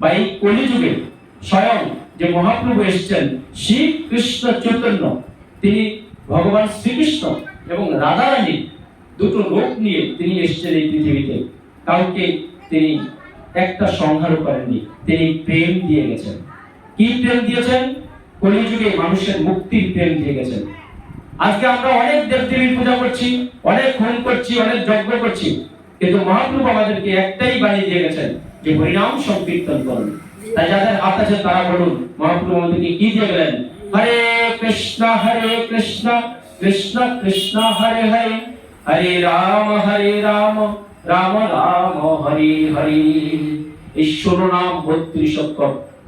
বা এই কলিযুগে স্বয়ং যে মহাপ্রভু এসেছেন শ্রী কৃষ্ণ চৈতন্য, তিনি ভগবান শ্রীকৃষ্ণ এবং রাধারানী দুটো রূপ নিয়ে তিনি এসেছেন এই পৃথিবীতে। কাউকে তিনি একটা সংহারও করেননি, তিনি প্রেম দিয়ে গেছেন। কি প্রেম দিয়েছেন? কলিযুগে মানুষের মুক্তির প্রেম দিয়ে গেছেন। আজকে আমরা অনেক দেবদেবীর পূজা করছি, অনেক হোম করছি, অনেক যজ্ঞ করছি, কিন্তু মহাপ্রভু আমাদেরকে একটাই বাণী দিয়ে গেছেন যে হরিনাম সংকীর্তন করুন। তাই যাদের হাত আছে তারা বলুন, মহাপ্রভু আমাদেরকে কি দিয়ে গেলেন? হরে কৃষ্ণ হরে কৃষ্ণ কৃষ্ণ কৃষ্ণ, হরে হরে। হরে রাম হরে রাম রাম রাম, হরে হরে। ঈশ্বর নাম, বত্রিশ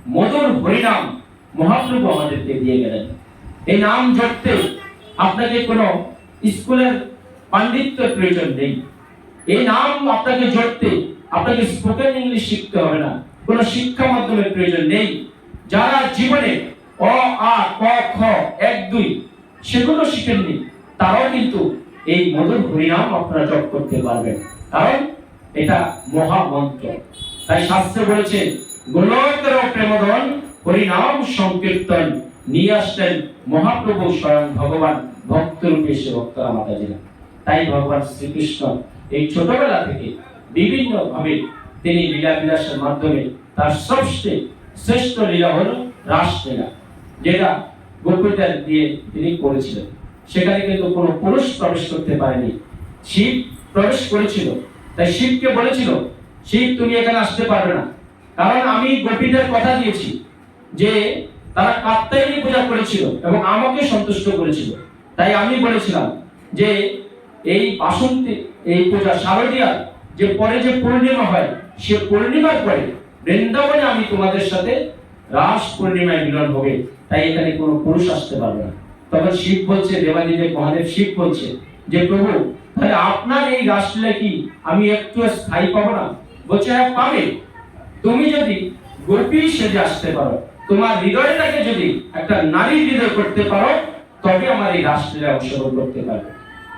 মধুর হরিনাম মহাপ্রভু আমাদেরকে দিয়ে গেলেন। এই নাম জপতে আপনাকে কোনো স্কুলের পাণ্ডিত্যের প্রয়োজন নেই। এই নাম আপনাকে জপতে আপনাকে স্পোকেন ইংলিশ শিখতে হবে না। কোনো শিক্ষা মাধ্যমের প্রয়োজন নেই। যারা জীবনে অ, আ, ক, খ, এক, দুই সেগুলো শিখেননি, তারাও কিন্তু এই মধুর হরিনাম আপনারা জপ করতে পারবেন। কারণ এটা মহামন্ত্র। তাই শাস্ত্রে বলেছে, গোলকের প্রেমধন হরিনাম সংকীর্তন নিয়ে আসলেন মহাপ্রভু স্বয়ং ভগবান ভক্ত রূপে সে ভক্তরা মাতাজিরা। তাই ভগবান শ্রীকৃষ্ণ এই ছোটবেলা থেকে বিভিন্ন ভাবে তিনি লীলা বিলাসের মাধ্যমে তার সবচেয়ে শ্রেষ্ঠ লীলা হলো রাসলীলা, যেটা গোপীদের দিয়ে তিনি করেছিলেন। সেখানে কিন্তু কোনো পুরুষ প্রবেশ করতে পারেনি। শিব প্রবেশ করেছিল, তাই শিবকে বলেছিল, শিব, তুমি এখানে আসতে পারবে না। কারণ আমি গোপীদের কথা দিয়েছি যে তারা কাত্তায়নী পূজা করেছিল এবং আমাকে সন্তুষ্ট করেছিল। তাই আমি বলেছিলাম যে এই বাসন্তী, এই পূজা শারদীয়ার যে পরে যে পূর্ণিমা হয়, সে পূর্ণিমার পরে বৃন্দাবনে আমি তোমাদের সাথে রাস পূর্ণিমায় মিলন হবে। তাই এখানে কোনো পুরুষ আসতে পারবে না। তখন শিব বলছে, দেবাদিদেব মহাদেব শিব বলছে যে, প্রভু, তাহলে আপনার এই রাসলীলা কি? আমি একটু স্থায়ী পাবো না? বলছে হ্যাঁ পাবে। তুমি যদি গোপী সেজে আসতে পারো, তোমার হৃদয়টাকে যদি একটা নারী হৃদয় করতে পারো, তবে আমার এই রাষ্ট্রের অংশগ্রহণ করতে পারবে।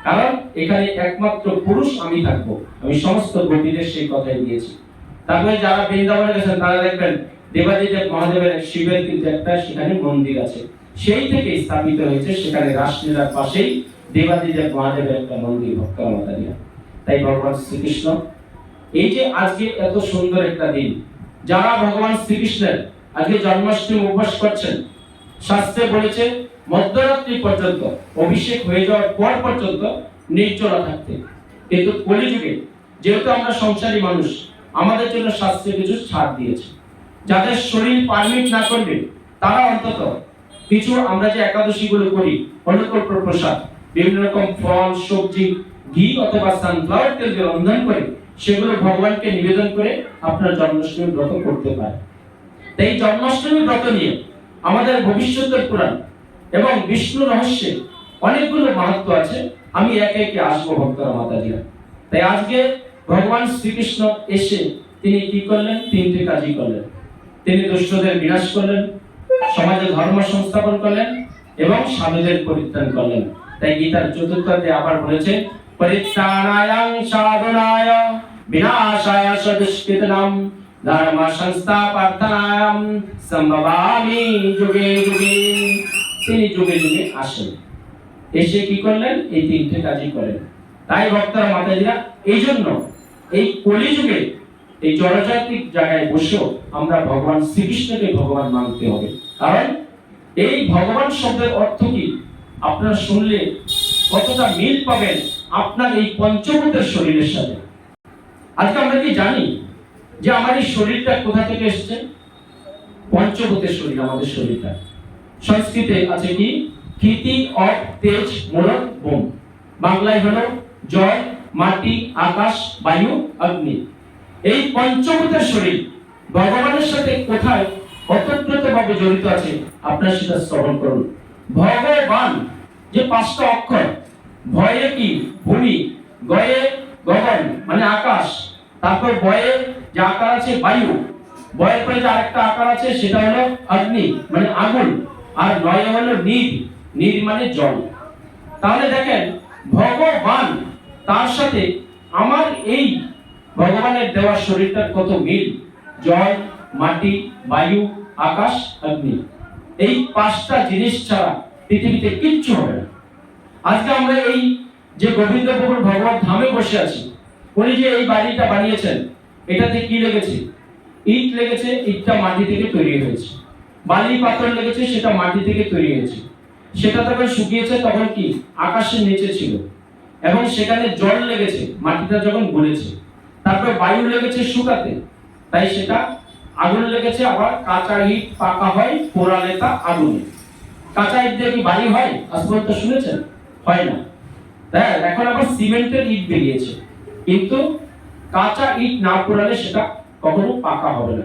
কারণ এখানে একমাত্র পুরুষ আমি থাকব। আমি সমস্ত গোপীদের সেই কথাই দিয়েছি। তারপরে যারা বৃন্দাবনে গেছেন, তারা দেখবেন দেবাদিদেব মহাদেবের শিবের কিন্তু একটা সেখানে মন্দির আছে। সেই থেকে স্থাপিত হয়েছে সেখানে রাসলীলার পাশেই দেবাদিদেব মহাদেবের একটা মন্দির, ভক্তরা মাতারিয়া তাই ভগবান শ্রীকৃষ্ণ, এই যে আজকে এত সুন্দর একটা দিন, যারা ভগবান শ্রীকৃষ্ণের আজকে জন্মাষ্টমী উপবাস করছেন, শাস্ত্রে বলেছে মধ্যরাত্রি পর্যন্ত অভিষেক হয়ে যাওয়ার পর পর্যন্ত নির্জলা থাকতে। কিন্তু কলিযুগে যেহেতু আমরা সংসারী মানুষ, আমাদের জন্য শাস্ত্রে কিছু ছাড় দিয়েছে। যাদের শরীর পারমিট না করবে তারা অন্তত কিছু আমরা যে একাদশী গুলো করি অনুকল্প প্রসাদ, বিভিন্ন রকম ফল, সবজি, ঘি অথবা সানফ্লাওয়ার তেল দিয়ে রন্ধন করে, সেগুলো ভগবানকে নিবেদন করে আপনার জন্মাষ্টমী ব্রত করতে পারে। তাই জন্মাষ্টমী ব্রত নিয়ে আমাদের ভবিষ্যতের পুরাণ এবং বিষ্ণু রহস্যে অনেকগুলো মাহাত্ম আছে। আমি একে একে আসব ভক্তরা মাতাজিরা তাই আজকে ভগবান শ্রীকৃষ্ণ এসে তিনি কি করলেন? তিনটি কাজই করলেন। তিনি দুষ্টদের বিনাশ করলেন, সমাজে ধর্ম সংস্থাপন করলেন এবং সাধুদের পরিত্রাণ করলেন। তাই গীতার চতুর্থতে আবার বলেছে, পরিত্রাণায়াং সাধনায় বিনাশায় সদুষ্কৃতনাম ধর্ম সংস্থাপনায়াম সম্ভবামি যুগে যুগে। তিনি যুগে যুগে আসেন। এসে কি করলেন? এই তিনটে কাজই করেন। তাই ভক্তরা মাতাজিরা এই জন্য এই কলিযুগে, এই জনজাতিক জায়গায় বসেও আমরা ভগবান শ্রীকৃষ্ণকে ভগবান মানতে হবে। কারণ এই ভগবান শব্দের অর্থ কি? আপনারা শুনলে কতটা মিল পাবেন আপনার এই পঞ্চভূতের শরীরের সাথে। আজকে আমরা কি জানি যে আমার এই শরীরটা কোথা থেকে এসেছে? পঞ্চভূতের শরীর, আমাদের শরীরটা। সংস্কৃতে আছে কি? কৃতি অপ তেজ মূলক বোম। বাংলায় হলো জল মাটি, আকাশ, বায়ু, অগ্নি। এই পঞ্চভূতের শরীর ভগবানের সাথে কোথায় অতপ্রত ভাবে জড়িত আছে, আপনার সেটা শ্রবণ করুন। ভগবান, যে পাঁচটা অক্ষর, ভয়ে কি? ভূমি, গয়ে গগন মানে আকাশ। তারপর বয়ে যে আকার আছে বায়ু, বয়ের পরে যে আরেকটা আকার আছে, সেটা হলো অগ্নি মানে আগুন। আর নয় হলো নীর নীর মানে জল। তাহলে দেখেন, ভগবান, তার সাথে আমার এই ভগবানের দেওয়া শরীরটার কত মিল? জল, মাটি, বায়ু, আকাশ, অগ্নি। এই পাঁচটা জিনিস ছাড়া পৃথিবীতে কিচ্ছু হবে না। আজকে আমরা এই যে গোবিন্দপুর ভগবান ধামে বসে আছি, উনি যে এই বাড়িটা বানিয়েছেন, এটাতে কি লেগেছে? ইট লেগেছে, ইটটা মাটি থেকে তৈরি হয়েছে। বালি পাথর লেগেছে, সেটা মাটি থেকে তৈরি হয়েছে। সেটা তখন শুকিয়েছে, তখন কি? আকাশের নিচে ছিল। এবং সেখানে জল লেগেছে, মাটিটা যখন গলেছে। তারপরে বায়ু লেগেছে শুকাতে। তাই সেটা আগুন লেগেছে, আবার কাঁচা ইট পাকা হয় পোড়ালে তা আগুনে। কাঁচা ইট দিয়ে কি বাড়ি হয়? আজ পর্যন্ত শুনেছেন? হয় না। হ্যাঁ এখন আবার সিমেন্টের ইট বেরিয়েছে। কিন্তু কাঁচা ইট না পোড়ালে সেটা কখনো পাকা হবে না।